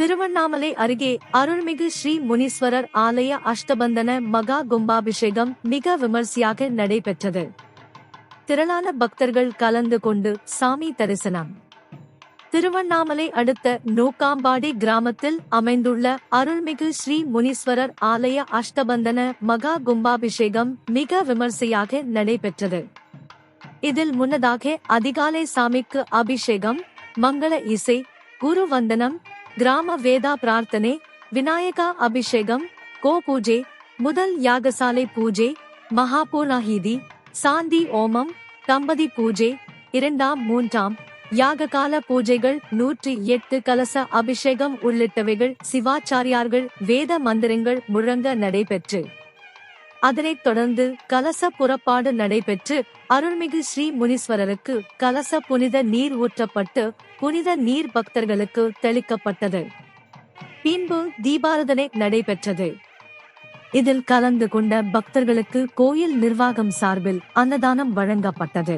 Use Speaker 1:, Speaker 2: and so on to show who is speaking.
Speaker 1: திருவண்ணாமலை அருகே அருள்மிகு ஸ்ரீ முனீஸ்வரர் ஆலய அஷ்டபந்தன மகா கும்பாபிஷேகம் மிக விமர்சையாக நடைபெற்றது. திரளான பக்தர்கள் கலந்து கொண்டு சாமி தரிசனம். திருவண்ணாமலை அடுத்த நோக்காம்பாடி கிராமத்தில் அமைந்துள்ள அருள்மிகு ஸ்ரீ முனீஸ்வரர் ஆலய அஷ்டபந்தன மகா கும்பாபிஷேகம் மிக விமர்சையாக நடைபெற்றது. இதில் முன்னதாக அதிகாலை சாமிக்கு அபிஷேகம் மங்கள இசை குரு வந்தனம் கிராம வேதா பிரார்த்தனை விநாயகா அபிஷேகம் கோ பூஜை முதல் யாகசாலை பூஜை மகாபூர்ணாஹீதி சாந்தி ஓமம் தம்பதி பூஜை இரண்டாம் மூன்றாம் யாககால பூஜைகள் நூற்றி எட்டு கலச அபிஷேகம் உள்ளிட்டவைகள் சிவாச்சாரியார்கள் வேத மந்திரங்கள் முழங்க நடைபெற்று. அதனைத் தொடர்ந்து கலச புறப்பாடு நடைபெற்று அருள்மிகு ஸ்ரீ முனீஸ்வரருக்கு கலச புனித நீர் ஊற்றப்பட்டு புனித நீர் பக்தர்களுக்கு தெளிக்கப்பட்டது. பின்பு தீபாரதனை நடைபெற்றது. இதில் கலந்து கொண்ட பக்தர்களுக்கு கோயில் நிர்வாகம் சார்பில் அன்னதானம் வழங்கப்பட்டது.